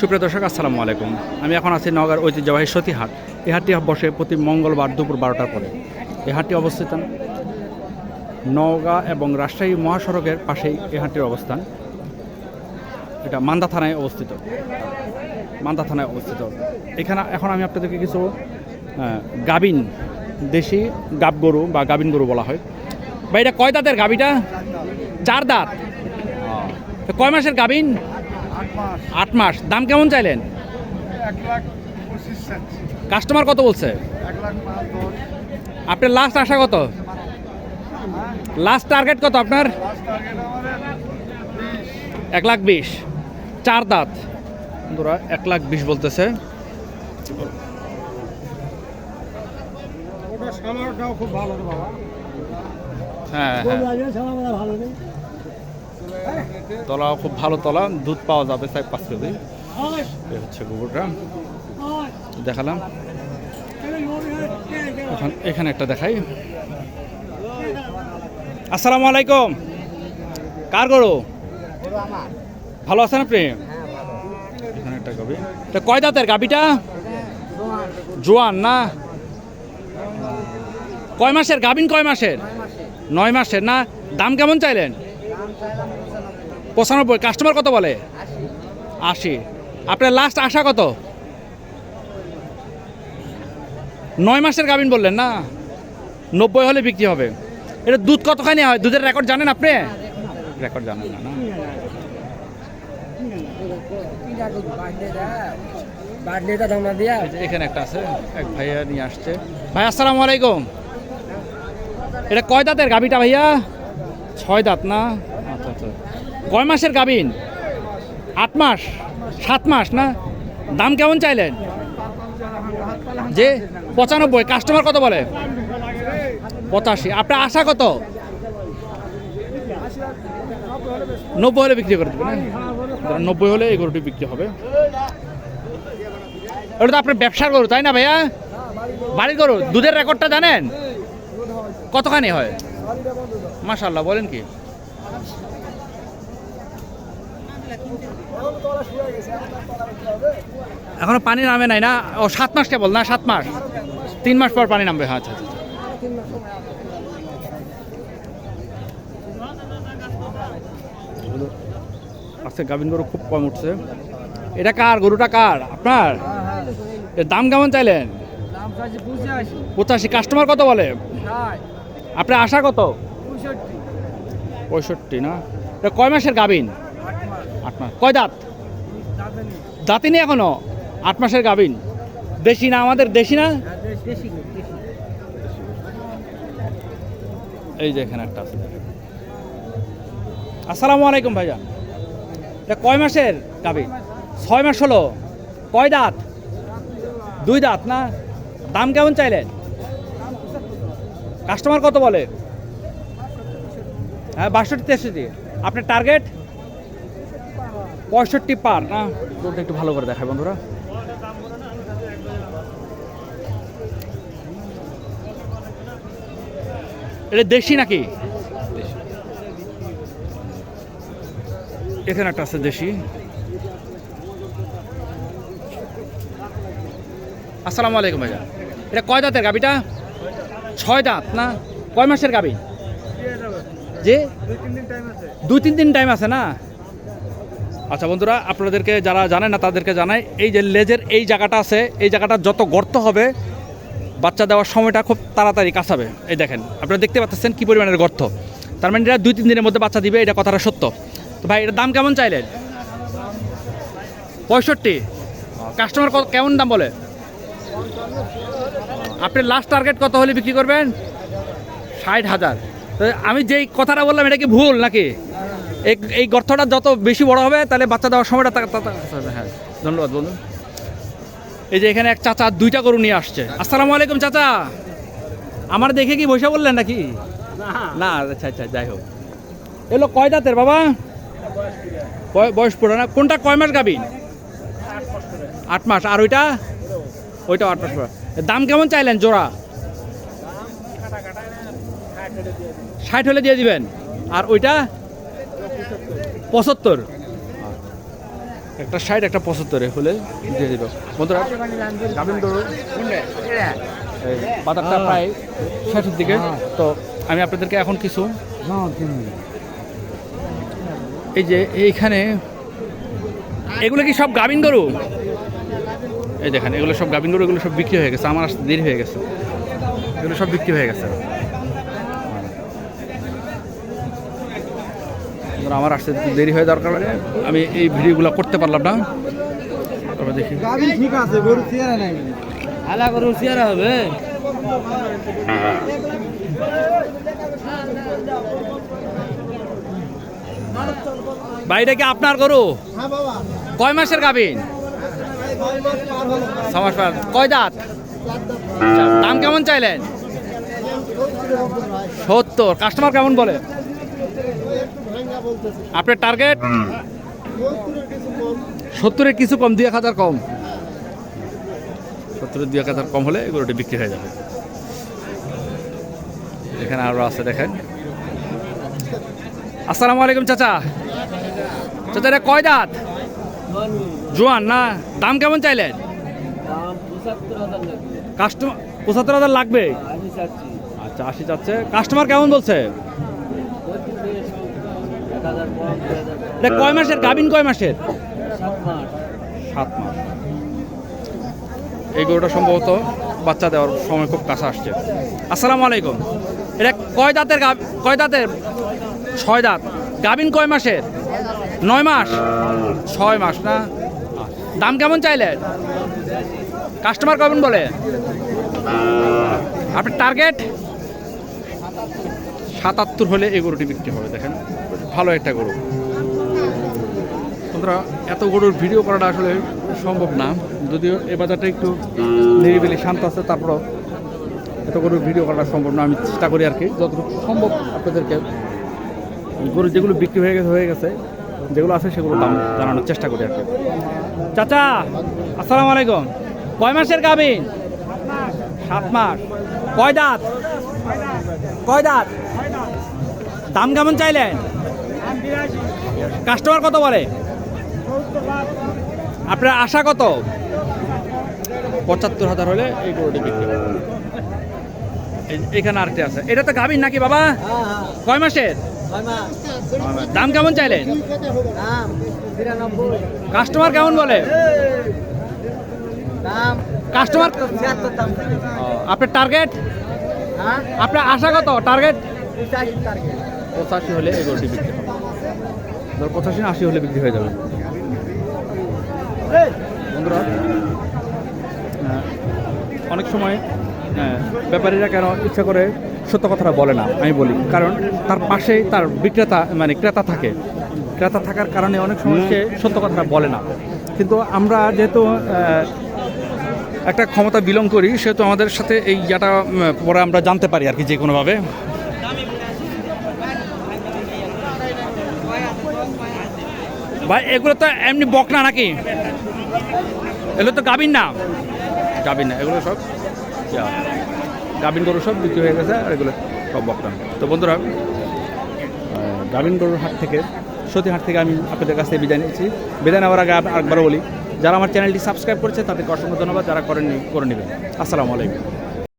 সুপ্রিয় দর্শক, আসসালামু আলাইকুম। আমি এখন আছি নগর ঐতিহ্যবাহী সতীহাট। এই হাটটি বসে প্রতি মঙ্গলবার দুপুর বারোটার পরে। এই হাটটি অবস্থিত নওগাঁ এবং রাজশাহী মহাসড়কের পাশেই এই হাটটির অবস্থান। এটা মান্দা থানায় অবস্থিত। মান্দা থানায় অবস্থিত। এখানে এখন আমি আপনাদেরকে কিছু গাবিন, দেশি গাব গরু বা গাবিন গরু বলা হয়। বা এটা কয় দাঁতের গাবিটা চার দাঁত। কয় মাসের গাবিন? আট মাস। দাম কেমন চাইলেন? কাস্টমার কত বলছে? আপনার লাস্ট আশা কত? লাস্ট টার্গেট কত আপনার? এক লাখ বিশ। চার দাঁত। বন্ধুরা এক লাখ বিশ বলতেছে। ওটা সামারটাও খুব ভালো রে বাবা। হ্যাঁ হ্যাঁ। তলাও খুব ভালো তলা, দুধ পাওয়া যাবে চাই পাঁচ কেজি। এই হচ্ছে গোবরটা। দেখালাম। এখন এখানে একটা দেখাই। আসসালামু আলাইকুম। কার গরু? ভালো আছেন আপনি? এখানে একটা গাবি। এটা কয় দাঁতের গাবিটা? জোয়ান না? কয় মাসের? গাবিন কয় মাসের। নয় মাসের। না? দাম কেমন চাইলেন? পঁচানব্বই কাস্টমার কত বলে? আশি। আপনার লাস্ট আশা কত? নয় মাসের গাবিন বললেন না? নব্বই হলে বিক্রি হবে। এটা দুধ কতখানি হয়? দুধের রেকর্ড জানেন আপনি? রেকর্ড জানেন না এখানে একটা আছে, এক ভাইয়া নিয়ে আসছে। ভাই, আসসালামু আলাইকুম। এটা কয় দাঁতের গাবিটা ভাইয়া? ছয় দাঁত না? আচ্ছা আচ্ছা। কয় মাসের গাবিন আট মাস? সাত মাস না? দাম কেমন চাইলেন? যে পঁচানব্বই কাস্টমার কত বলে? পঁচাশি। আপনার আশা কত? নব্বই হলে বিক্রি করে দেবেন নব্বই হলে এই গরুটি বিক্রি হবে। ওটা তো আপনার ব্যবসার গরু, তাই না ভাইয়া? বাড়ির গরু, দুধের রেকর্ডটা জানেন? কতখানি হয়? মাশাল্লাহ বলেন কি? এখনও পানি নামে নাই না? ও সাত মাস কেবল না সাত মাস? তিন মাস পর পানি নামবে হ্যাঁ আচ্ছা আচ্ছা আজকে গাভিন গরু খুব কম উঠছে। এটা কার? গরুটা কার? আপনার? এর দাম কেমন চাইলেন? পঁচাশি। কাস্টমার কত বলে? আপনার আশা কত? পঁয়ষট্টি। পঁয়ষট্টি না? এটা কয় মাসের গাভিন? আট মাস। কয় দাঁত? দাঁতি নেই এখনও? আট মাসের গাভিন। দেশি না আমাদের? দেশি না। এই যে এখানে একটা আছে। আসসালামু আলাইকুম ভাইয়া। এটা কয় মাসের গাভিন? ছয় মাস হলো। কয় দাঁত? দুই দাঁত না? দাম কেমন চাইলেন? কাস্টমার কত বলে? হ্যাঁ বাষট্টি তেষট্টি। আপনার টার্গেট? পঁয়ষট্টি পার। না গরুটা একটু ভালো করে দেখায় বন্ধুরা। এটা দেশি নাকি? এখানে একটা আছে দেশি। আসসালামু আলাইকুম ভাইয়া। এটা কয় দাঁতের গাবিটা? ছয় দাঁত না? কয় মাসের গাবি? যে? দুই তিন দিন টাইম আছে। দুই তিন দিন টাইম আছে না? আচ্ছা বন্ধুরা, আপনাদেরকে যারা জানেন না তাদেরকে জানাই, এই যে লেজের এই জায়গাটা আছে, এই জায়গাটা যত গর্ত হবে, বাচ্চা দেওয়ার সময়টা খুব তাড়াতাড়ি কাঁচাবে। এই দেখেন, আপনারা দেখতে পাচ্ছেন কী পরিমাণের গর্ত। তার মানে এটা দুই তিন দিনের মধ্যে বাচ্চা দিবে, এটা কথাটা সত্য। তো ভাই, এটার দাম কেমন চাইলেন? পঁয়ষট্টি। কাস্টমার কত কেমন দাম বলে? আপনি লাস্ট টার্গেট কত হলে বিক্রি করবেন? ষাট হাজার। আমি যেই কথাটা বললাম, এটা কি ভুল নাকি? এই এই গর্তটা যত বেশি বড় হবে তাহলে বাচ্চা দেওয়ার সময়টা তা- হ্যাঁ। ধন্যবাদ বন্ধু। এই যে এখানে এক চাচা দুইটা গরু নিয়ে আসছে। আসসালামু আলাইকুম চাচা। আমার দেখে কি বসে বললেন নাকি? না আচ্ছা আচ্ছা যাই হোক। এলো কয় দাঁতের বাবা? বয়- বয়স পুরো না? কোনটা কয় মাস গাবি? আট মাস। আর ওইটা? ওইটা আট মাস দাম কেমন চাইলেন জোড়া? ষাট হলে দিয়ে দিবেন। আর ওইটা? পঁচাত্তর। একটা ষাট একটা পঁচাত্তরে হলে দিয়ে দিব বন্ধুরা গাভিন গরু এই বাজারটা প্রায় শেষের দিকে। তো আমি আপনাদেরকে এখন কিছু এই যে এইখানে এগুলো কি সব গাভিন গরু? এই দেখেন এগুলো সব গাভিন গরু এগুলো সব বিক্রি হয়ে গেছে। আমার দেরি হয়ে গেছে। এগুলো সব বিক্রি হয়ে গেছে। আমার আসতে একটু দেরি হয়ে যাওয়ার কারণে আমি এই ভিডিওগুলো করতে পারলাম না। তবে দেখি। ঠিক আছে গরু চেয়ারা নাই। আলা গরু চেয়ারা হবে? বাড়িটা কি আপনার গরু? হ্যাঁ কয় মাসের গাভিন ছ কয় দাঁত? দাম কেমন চাইলেন? সত্তর। কাস্টমার কেমন বলে? আপনার টার্গেট সত্তরের কিছু কম। দুই এক হাজার কম। সত্তরের দুই এক হাজার কম হলে এগুলোটি বিক্রি হয়ে যাবে। এখানে আরও আছে দেখেন। আসসালামু আলাইকুম চাচা। চাচা এটা কয় দাঁত? জোয়ান না? দাম কেমন চাইলেন? কাস্টমার পঁচাত্তর হাজার লাগবে? আচ্ছা আশি যাচ্ছে কাস্টমার কেমন বলছে এক হাজার কম দুই হাজার কম এটা কয় মাসের? গাবিন কয় মাসের? সাত মাস। এই গরুটা সম্ভবত বাচ্চা দেওয়ার সময় খুব কাছে আসছে। আসসালামু আলাইকুম। এটা কয় দাঁতের কয় দাঁতের? ছয় দাঁত। গাবিন কয় মাসের? নয় মাস? ছয় মাস না? দাম কেমন চাইলেন কাস্টমার কেমন বলে? আপনার টার্গেট? সাতাত্তর হলে এই গরুটি বিক্রি হবে দেখেন। ভালো একটা গরু। বন্ধুরা, এত গরুর ভিডিও করাটা আসলে সম্ভব না। যদিও এ বাজারটা একটু নিরিবিলি শান্ত আছে, তারপরও এত গরুর ভিডিও করাটা সম্ভব না। আমি চেষ্টা করি আর কি, যতটুকু সম্ভব আপনাদেরকে গরু যেগুলো বিক্রি হয়ে গেছে হয়ে গেছে, যেগুলো আছে সেগুলো দাম জানানোর চেষ্টা করি আর কি। চাচা, আসসালামু আলাইকুম। কয় মাসের গাবিন সাত মাস। কয় দাঁত? কয় দাঁত? দাম কেমন চাইলেন? কাস্টমার কত বলে? আপনার আশা কত? পঁচাত্তর হাজার হলে এই গরুটি বিক্রি এখানে আরেকটি আছে। এটা তো গাভীর নাকি বাবা? হ্যাঁ হ্যাঁ। কয় মাসের? দাম কেমন চাইলেন? কাস্টমার কেমন বলে? কাস্টমার আপনার টার্গেট হ্যাঁ। আপনার আশা কত? টার্গেট পঁচাশি হলে এই গরুটি বিক্রি ধর পঁচাশি না আশি হলে বিক্রি হয়ে যাবে। বন্ধুরা অনেক সময় ব্যাপারীরা কেন ইচ্ছা করে সত্য কথাটা বলে না আমি বলি। কারণ তার পাশেই তার বিক্রেতা মানে ক্রেতা থাকে। ক্রেতা থাকার কারণে অনেক সময় সে সত্য কথাটা বলে না। কিন্তু আমরা যেহেতু একটা ক্ষমতা বিলং করি সেহেতু আমাদের সাথে এই ইয়াটা পরে আমরা জানতে পারি আর কি যে কোনোভাবে। ভাই, এগুলো তো এমনি বকনা নাকি? এগুলো তো গাবিন না? গাবিন না, এগুলো সব গাবিন গরু সব বিক্রি হয়ে গেছে আর এগুলো সব বকনা। তো বন্ধুরা গাবিন গরুর হাট থেকে, সতী হাট থেকে আমি আপনাদের কাছ থেকে বিদায় নিচ্ছি। বিদায় নেওয়ার আগে আরেকবার বলি, যারা আমার চ্যানেলটি সাবস্ক্রাইব করেছে তাদেরকে অসংখ্য ধন্যবাদ, যারা করেননি, করে নেবেন। আসসালামু আলাইকুম।